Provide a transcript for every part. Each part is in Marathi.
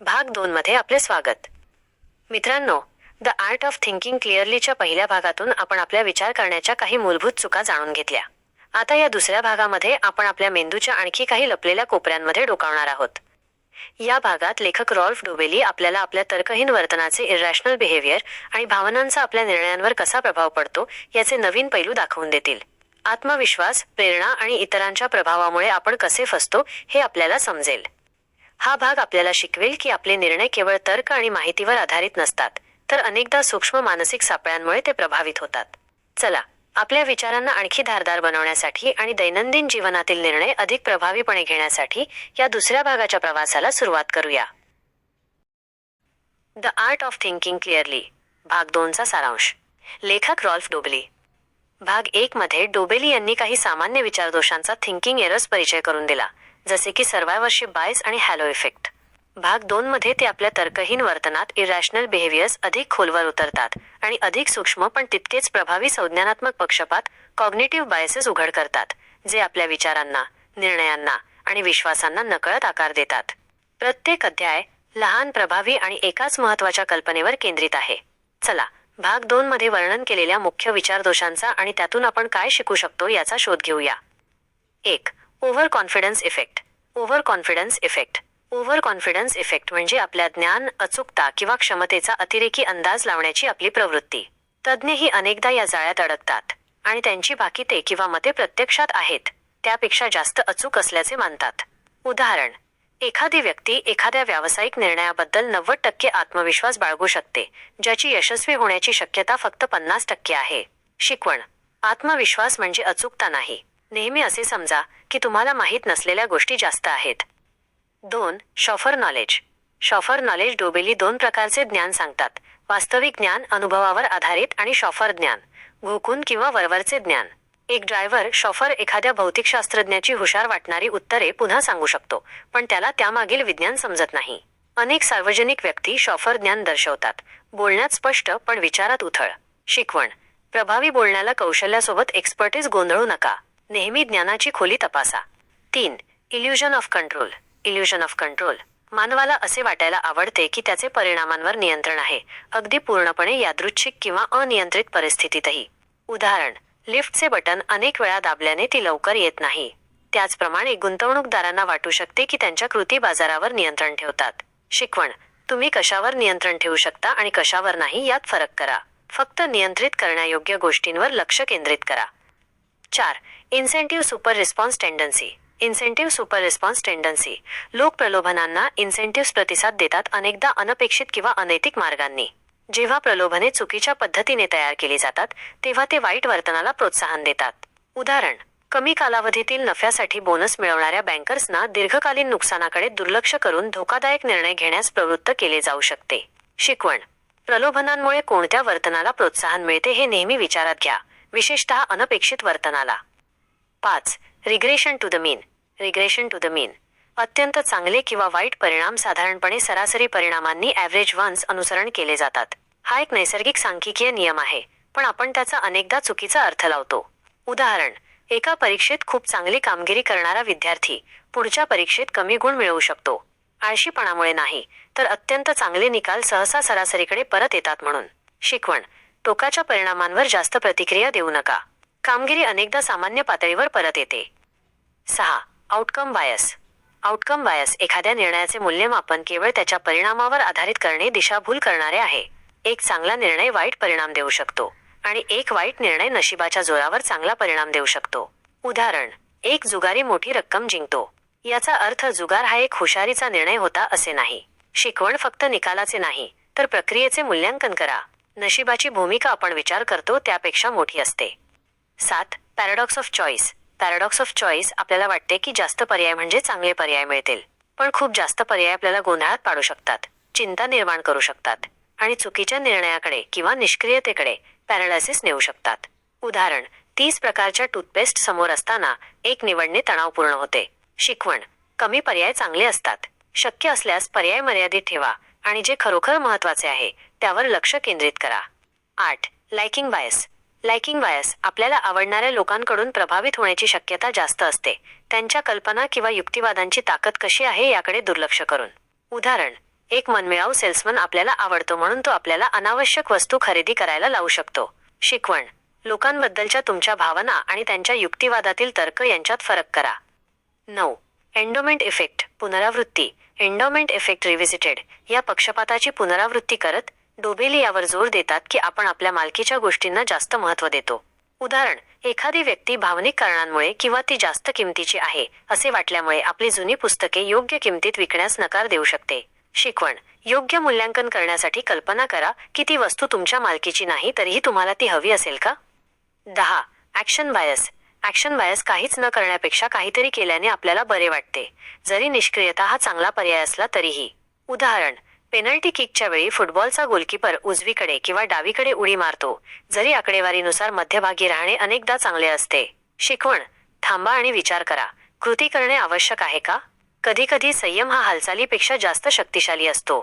भाग दोनमध्ये आपले स्वागत. मित्रांनो द आर्ट ऑफ थिंकिंग क्लिअरलीच्या पहिल्या भागातून आपण आपल्या विचार करण्याच्या काही मूलभूत चुका जाणून घेतल्या. आता या दुसऱ्या भागामध्ये आपण आपल्या मेंदूच्या आणखी काही लपलेल्या कोपऱ्यांमध्ये डोकावणार आहोत. या भागात लेखक रॉल्फ डोबेली आपल्याला आपल्या तर्कहीन वर्तनाचे इरॅशनल बिहेवियर आणि भावनांचा आपल्या निर्णयांवर कसा प्रभाव पडतो याचे नवीन पैलू दाखवून देतील. आत्मविश्वास प्रेरणा आणि इतरांच्या प्रभावामुळे आपण कसे फसतो हे आपल्याला समजेल. हा भाग आपल्याला शिकवेल की आपले निर्णय केवळ तर्क आणि माहितीवर आधारित नसतात तर अनेकदा सूक्ष्म मानसिक सापळ्यांमुळे ते प्रभावित होतात. चला आपल्या विचारांना आणखी धारदार बनवण्यासाठी आणि दैनंदिन जीवनातील निर्णय अधिक प्रभावीपणे घेण्यासाठी या दुसऱ्या भागाच्या प्रवासाला सुरुवात करूया. The art of thinking clearly भाग दोनचा सारांश. लेखक रॉल्फ डोबली. भाग एक मध्ये डोबेली यांनी काही सामान्य विचारदोषांचा थिंकिंग एरर्स परिचय करून दिला. जसे की सर्वायवरशिप बायस आणि हॅलो इफेक्ट. भाग दोन मध्ये ते आपल्या तर्कहीन वर्तनात इरॅशनल बिहेवियर्स अधिक खोलवर उतरतात आणि अधिक सूक्ष्म पण तितकेच प्रभावी संज्ञानात्मक पक्षपात कॉग्निटिव्ह बायसेस उघड करतात जे आपल्या विचारांना निर्णयांना आणि विश्वासांना नकळत आकार देतात. प्रत्येक अध्याय लहान प्रभावी आणि एकाच महत्त्वाच्या कल्पनेवर केंद्रित आहे. चला भाग दोन मध्ये वर्णन केलेल्या मुख्य विचारदोषांचा आणि त्यातून आपण काय शिकू शकतो याचा शोध घेऊया. एक over confidence effect over confidence effect over confidence effect म्हणजे आपल्या ज्ञान अचूकता किंवा क्षमतेचा अतिरेकी अंदाज लावण्याची आपली प्रवृत्ती. तज्ज्ञही अनेकदा या जाळ्यात अडकतात आणि त्यांची भाकिते किंवा मते प्रत्यक्षात आहेत त्यापेक्षा जास्त अचूक असल्याचे मानतात. उदाहरण एखादी व्यक्ती एखाद्या व्यावसायिक निर्णयाबद्दल नव्वद टक्के आत्मविश्वास बाळगू शकते ज्याची यशस्वी होण्याची शक्यता फक्त पन्नास टक्के आहे. शिकवण आत्मविश्वास म्हणजे अचूकता नाही. नेहमी असे समजा की तुम्हाला माहीत नसलेल्या गोष्टी जास्त आहेत. दोन chauffeur knowledge. Chauffeur knowledge Dobelli दोन प्रकारचे ज्ञान सांगतात. वास्तविक ज्ञान अनुभवावर आधारित आणि शॉफर ज्ञान. घोकून किंवा वरवरचे ज्ञान. एक ड्रायव्हर शॉफर एखाद्या भौतिकशास्त्रज्ञाची हुशार वाटणारी उत्तरे पुन्हा सांगू शकतो पण त्याला त्यामागील विज्ञान समजत नाही. अनेक सार्वजनिक व्यक्ती शॉफर ज्ञान दर्शवतात. बोलण्यात स्पष्ट पण विचारात उथळ. शिकवण. प्रभावी बोलण्याला कौशल्यासोबत एक्सपर्टीज गोंधळू नका. नेहमी ज्ञानाची खोली तपासा. तीन illusion of control illusion of control मानवाला असे वाटायला आवडते की त्याचे परिणामांवर नियंत्रण आहे अगदी पूर्णपणे यादृच्छिक किंवा अनियंत्रित परिस्थितीतही. उदाहरण लिफ्टचे बटन अनेक वेळा दाबल्याने ती लवकर येत नाही. त्याचप्रमाणे गुंतवणूकदारांना वाटू शकते की त्यांच्या कृती बाजारावर नियंत्रण ठेवतात. शिकवण तुम्ही कशावर नियंत्रण ठेवू शकता आणि कशावर नाही यात फरक करा. फक्त नियंत्रित करण्यायोग्य गोष्टींवर लक्ष केंद्रित करा. चार incentive super response tendency incentive super response tendency लोक प्रलोभनांना इन्सेंटिव्ह प्रतिसाद देतात अनेकदा अनपेक्षित किंवा अनैतिक मार्गांनी. जेव्हा प्रलोभने चुकीच्या पद्धतीने तयार केली जातात तेव्हा ते वाईट वर्तनाला प्रोत्साहन देतात. उदाहरण कमी कालावधीतील नफ्यासाठी बोनस मिळवणाऱ्या बँकर्सना दीर्घकालीन नुकसानाकडे दुर्लक्ष करून धोकादायक निर्णय घेण्यास प्रवृत्त केले जाऊ शकते. शिकवण प्रलोभनांमुळे कोणत्या वर्तनाला प्रोत्साहन मिळते हे नेहमी विचारात घ्या. विशेषतः अनपेक्षित वर्तनाला. पाच regression to the mean regression to the mean अत्यंत चांगले किंवा वाईट परिणाम साधारणपणे सरासरी परिणामांनी ॲव्हरेज वन्स अनुसरण केले जातात. हा एक नैसर्गिक सांख्यिकीय नियम आहे पण आपण त्याचा अनेकदा चुकीचा अर्थ लावतो. उदाहरण एका परीक्षेत खूप चांगली कामगिरी करणारा विद्यार्थी पुढच्या परीक्षेत कमी गुण मिळवू शकतो. आळशीपणामुळे नाही तर अत्यंत चांगले निकाल सहसा सरासरीकडे परत येतात म्हणून. शिकवण टोकाच्या परिणामांवर जास्त प्रतिक्रिया देऊ नका. कामगिरी अनेकदा सामान्य पातळीवर परत येते. सहा. आउटकम बायस आउटकम बायस एखाद्या निर्णयाचे मूल्यमापन केवळ त्याच्या परिणामावर आधारित करणे दिशाभूल करणारे आहे. एक चांगला निर्णय वाईट परिणाम देऊ शकतो आणि एक वाईट निर्णय नशिबाच्या जोरावर चांगला परिणाम देऊ शकतो. उदाहरण एक जुगारी मोठी रक्कम जिंकतो. याचा अर्थ जुगार हा एक हुशारीचा निर्णय होता असे नाही. शिकवण फक्त निकालाचे नाही तर प्रक्रियेचे मूल्यांकन करा. नशिबाची भूमिका आपण विचार करतो त्यापेक्षा मोठी असते. सात paradox of choice paradox of choice आपल्याला वाटते की जास्त पर्याय म्हणजे चांगले पर्याय मिळतील. पण खूप जास्त पर्याय आपल्याला गोंधळात पाडू शकतात. चिंता निर्माण करू शकतात. आणि चुकीच्या निर्णयाकडे किंवा निष्क्रियतेकडे पॅरालायसिस नेऊ शकतात. उदाहरण तीस प्रकारच्या टूथपेस्ट समोर असताना एक निवडणे तणावपूर्ण होते. शिकवण कमी पर्याय चांगले असतात. शक्य असल्यास पर्याय मर्यादित ठेवा. आणि जे खरोखर महत्त्वाचे आहे त्यावर लक्ष केंद्रित करा. आठ लायकिंग बायस लायकिंग बायस आपल्याला आवडणाऱ्या लोकांकडून प्रभावित होण्याची शक्यता जास्त असते. त्यांच्या कल्पना किंवा युक्तिवादांची ताकद कशी आहे याकडे दुर्लक्ष करून. उदाहरण एक मनमिळाऊ सेल्समन आपल्याला आवडतो म्हणून तो आपल्याला अनावश्यक वस्तू खरेदी करायला लावू शकतो. शिकवण लोकांबद्दलच्या तुमच्या भावना आणि त्यांच्या युक्तिवादातील तर्क यांच्यात फरक करा. नऊ एंडोमेंट इफेक्ट पुनरावृत्ती एंडोमेंट इफेक्ट रिव्हिजिटेड या पक्षपाताची पुनरावृत्ती करत डोबेली यावर जोर देतात की आपण आपल्या मालकीच्या गोष्टींना जास्त महत्त्व देतो. उदाहरण एखादी व्यक्ती भावनिक कारणांमुळे किंवा ती जास्त किमतीची आहे असे वाटल्यामुळे आपली जुनी पुस्तके योग्य किमतीत विकण्यास नकार देऊ शकते. शिकवण योग्य मूल्यांकन करण्यासाठी कल्पना करा की ती वस्तू तुमच्या मालकीची नाही तरीही तुम्हाला ती हवी असेल का? दहा ॲक्शन बायस ॲक्शन बायस काहीच न करण्यापेक्षा काहीतरी केल्याने आपल्याला बरे वाटते. जरी निष्क्रियता हा चांगला पर्याय असला तरीही. उदाहरण पेनल्टी किकच्या वेळी फुटबॉलचा गोलकीपर उजवीकडे किंवा डावीकडे उडी मारतो. जरी आकडेवारीनुसार मध्यभागी राहणे अनेकदा चांगले असते. शिकवण थांबा आणि विचार करा. कृती करणे आवश्यक आहे का? कधीकधी संयम हा हालचालीपेक्षा जास्त शक्तिशाली असतो.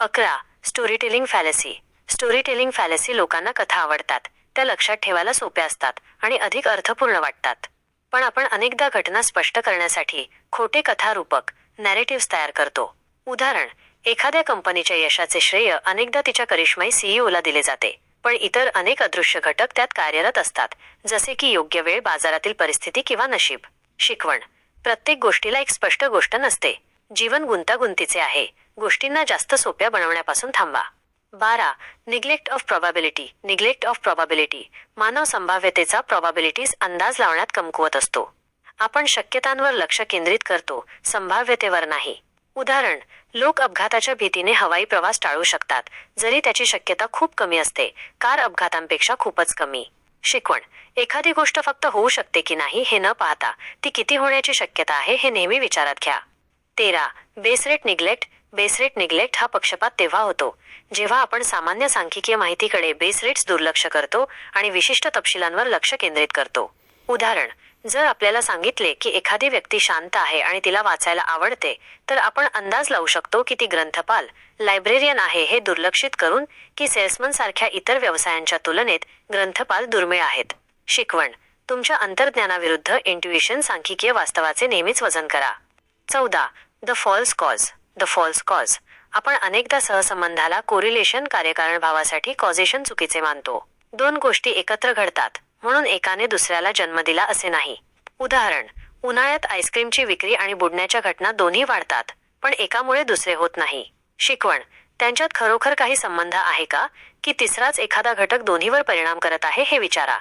अकरा story telling fallacy story telling fallacy लोकांना कथा आवडतात. त्या लक्षात ठेवायला सोप्या असतात आणि अधिक अर्थपूर्ण वाटतात. पण आपण अनेकदा घटना स्पष्ट करण्यासाठी खोटे कथारूपक नॅरेटिव्ह तयार करतो. उदाहरण एखाद्या कंपनीच्या यशाचे श्रेय अनेकदा तिच्या करिश्माई सीईओला दिले जाते पण इतर अनेक अदृश्य घटक त्यात कार्यरत असतात जसे की योग्य वेळ बाजारातील परिस्थिती किंवा नशीब. शिकवण प्रत्येक गोष्टीला एक स्पष्ट गोष्ट नसते. जीवन गुंतागुंतीचे आहे. गोष्टींना जास्त सोप्या बनवण्यापासून थांबा. बारा neglect of probability neglect of probability मानव संभाव्यतेचा प्रॉबॅबिलिटीज अंदाज लावण्यात कमकुवत असतो. आपण शक्यतांवर लक्ष केंद्रित करतो संभाव्यतेवर नाही. उदाहरण लोक अपघाताच्या भीतीने हवाई प्रवास टाळू शकतात जरी त्याची शक्यता खूप कमी असते कार अपघातांपेक्षा खूपच कमी. शिकवण एखादी गोष्ट फक्त होऊ शकते की नाही हे न पाहता ती किती होण्याची शक्यता आहे हे नेहमी विचारात घ्या. तेरा base rate neglect base rate neglect हा पक्षपात तेव्हा होतो जेव्हा आपण सामान्य सांख्यिकीय माहितीकडे बेस रेट्स दुर्लक्ष करतो आणि विशिष्ट तपशिलांवर लक्ष केंद्रित करतो. उदाहरण जर आपल्याला सांगितले की एखादी व्यक्ती शांत आहे आणि तिला वाचायला आवडते तर आपण अंदाज लावू शकतो की ती ग्रंथपाल लायब्रेरियन आहे हे दुर्लक्षित करून की सेल्समन सारख्या इतर व्यवसायांच्या तुलनेत ग्रंथपाल दुर्मिळ आहेत. शिकवण तुमच्या अंतर्ज्ञानाविरुद्ध इंट्युएशन सांख्यिकीय वास्तवाचे नेहमीच वजन करा. चौदा the false cause the false cause आपण अनेकदा सहसंबंधाला कोरिलेशन कार्यकारण भावासाठी कॉझेशन चुकीचे मानतो. दोन गोष्टी एकत्र घडतात म्हणून एकाने दुसऱ्याला जन्म दिला असे नाही. उदाहरण उन्हाळ्यात आईस्क्रीमची विक्री आणि बुडण्याच्या घटना दोन्ही वाढतात पण एकामुळे दुसरे होत नाही. शिकवण त्यांच्यात खरोखर काही संबंध आहे का? की तिसराच एखादा घटक दोन्हीवर परिणाम करत आहे हे विचारा.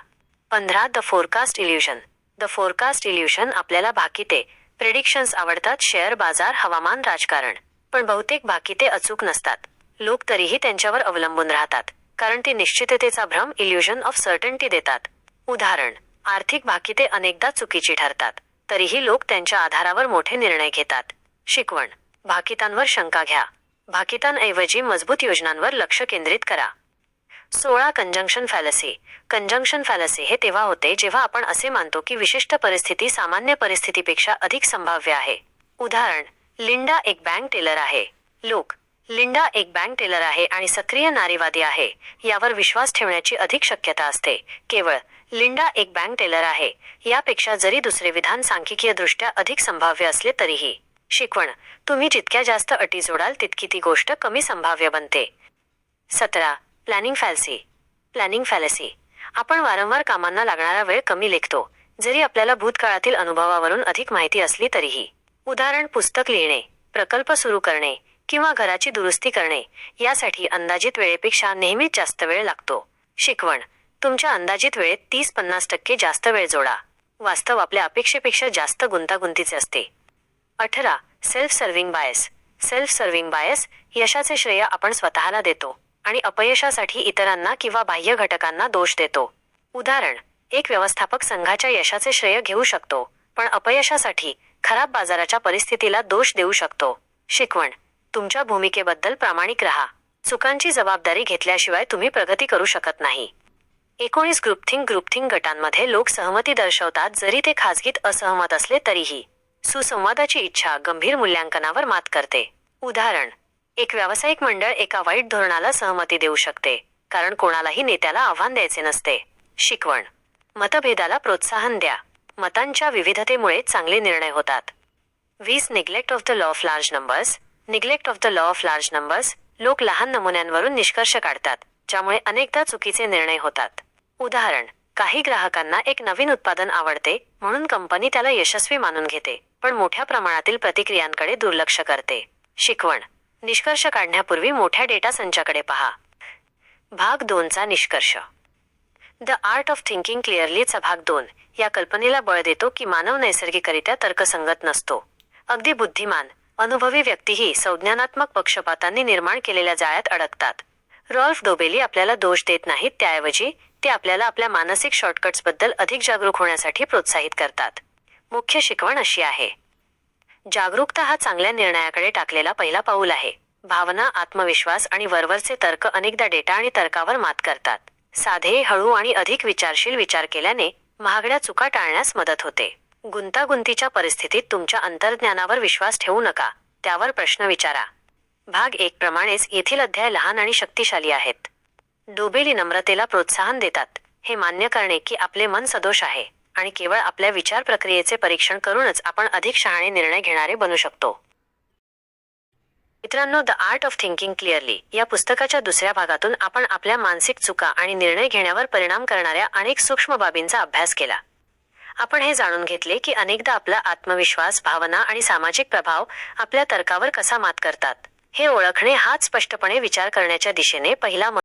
पंधरा the forecast illusion the forecast illusion आपल्याला भाकिते प्रेडिक्शन्स आवडतात शेअर बाजार हवामान राजकारण. पण बहुतेक भाकिते अचूक नसतात. लोक तरीही त्यांच्यावर अवलंबून राहतात. कारण ती निश्चिततेचा भ्रम इल्युजन ऑफ सर्टन्टी देतात. उदाहरण आर्थिक भाकिते अनेकदा चुकीची ठरतात. तरीही लोक त्यांच्या आधारावर मोठे निर्णय घेतात. शिकवण भाकितांवर शंका घ्या. भाकितांऐवजी मजबूत योजनांवर लक्ष केंद्रित करा. सोळा कंजंक्शन फॅलसी कंजंक्शन फॅलसी हे तेव्हा होते जेव्हा आपण असे मानतो की विशिष्ट परिस्थिती सामान्य परिस्थितीपेक्षा अधिक संभाव्य आहे. उदाहरण लिंडा एक बँक टेलर आहे. लोक लिंडा एक बँक टेलर आहे आणि सक्रिय नारीवादी आहे. यावर विश्वास ठेवण्याची अधिक शक्यता असते. केवळ लिंडा एक बँक टेलर आहे. यापेक्षा जरी दुसरे विधान सांख्यिकीयदृष्ट्या अधिक संभाव्य असले तरीही. शिकवण तुम्ही जितक्या जास्त अटी जोडाल तितकी ती गोष्ट कमी संभाव्य बनते. सतरा प्लॅनिंग फॅलसी प्लॅनिंग फॅलसी आपण वारंवार कामांना लागणारा वेळ कमी लेखतो. जरी आपल्याला भूतकाळातील अनुभवावरून अधिक माहिती असली तरीही. उदाहरण पुस्तक लिहिणे प्रकल्प सुरू करणे किंवा घराची दुरुस्ती करणे यासाठी अंदाजित वेळेपेक्षा नेहमीच जास्त वेळ लागतो. शिकवण तुमच्या अंदाजित वेळेत तीस पन्नास टक्के जास्त वेळ जोडा. वास्तव आपल्या अपेक्षेपेक्षा जास्त गुंतागुंतीचे असते. अठरा self serving bias self serving bias यशाचे श्रेय आपण स्वतःला देतो. आणि अपयशासाठी इतरांना किंवा बाह्य घटकांना दोष देतो. उदाहरण एक व्यवस्थापक संघाच्या यशाचे श्रेय घेऊ शकतो पण अपयशासाठी खराब बाजाराच्या परिस्थितीला दोष देऊ शकतो. शिकवण तुमच्या भूमिकेबद्दल प्रामाणिक राहा. चुकांची जबाबदारी घेतल्याशिवाय तुम्ही प्रगती करू शकत नाही. एकोणीस ग्रुपथिंग ग्रुपथिंग गटांमध्ये लोक सहमती दर्शवतात जरी ते खाजगीत असहमत असले तरीही. सुसंवादाची इच्छा गंभीर मूल्यांकनावर मात करते. उदाहरण एक व्यावसायिक मंडळ एका वाईट धोरणाला सहमती देऊ शकते कारण कोणालाही नेत्याला आव्हान द्यायचे नसते. शिकवण. मतभेदाला प्रोत्साहन द्या. मतांच्या विविधतेमुळे चांगले निर्णय होतात. वीस neglect of the law of large numbers. Neglect of the law of large numbers लोक लहान नमुन्यांवरून निष्कर्ष काढतात ज्यामुळे अनेकदा चुकीचे निर्णय होतात. उदाहरण काही ग्राहकांना एक नवीन उत्पादन आवडते म्हणून कंपनी त्याला यशस्वी मानून घेते पण मोठ्या प्रमाणातील प्रतिक्रियांकडे दुर्लक्ष करते. शिकवण. निष्कर्ष काढण्यापूर्वी मोठ्या डेटा संचाकडे पहा. भाग दोनचा निष्कर्ष. द आर्ट ऑफ थिंकिंग क्लिअरलीचा भाग दोन. या कल्पनेला बळ देतो की मानव नैसर्गिकरित्या तर्कसंगत नसतो. अगदी बुद्धिमान अनुभवी व्यक्तीही संज्ञानात्मक पक्षपातांनी निर्माण केलेल्या जाळ्यात अडकतात. रॉल्फ डोबेली आपल्याला दोष देत नाहीत त्याऐवजी ते आपल्याला आपल्या मानसिक शॉर्टकट्सबद्दल अधिक जागरूक होण्यासाठी प्रोत्साहित करतात. मुख्य शिकवण अशी आहे. जागरूकता हा चांगल्या निर्णयाकडे टाकलेला पहिला पाऊल आहे. भावना आत्मविश्वास आणि वरवरचे तर्क अनेकदा डेटा आणि तर्कावर मात करतात. साधे हळू आणि अधिक विचारशील विचार केल्याने महागड्या चुका टाळण्यास मदत होते. गुंतागुंतीच्या परिस्थितीत तुमच्या अंतर्ज्ञानावर विश्वास ठेवू नका त्यावर प्रश्न विचारा. भाग एक प्रमाणेच येथील अध्याय लहान आणि शक्तिशाली आहेत. डोबेली नम्रतेला प्रोत्साहन देतात. हे मान्य करणे की आपले मन सदोष आहे. आणि केवळ आपल्या विचार प्रक्रियेचे परीक्षण करूनच आपण अधिक शहाणे निर्णय घेणारे बनू शकतो. मित्रांनो the art of thinking clearly या पुस्तकाच्या दुसऱ्या भागातून आपण आपल्या मानसिक चुका आणि निर्णय घेण्यावर परिणाम करणाऱ्या अनेक सूक्ष्म बाबींचा अभ्यास केला. आपण हे जाणून घेतले की अनेकदा आपला आत्मविश्वास भावना आणि सामाजिक प्रभाव आपल्या तर्कावर कसा मात करतात हे ओळखणे हाच स्पष्टपणे विचार करण्याच्या दिशेने पहिला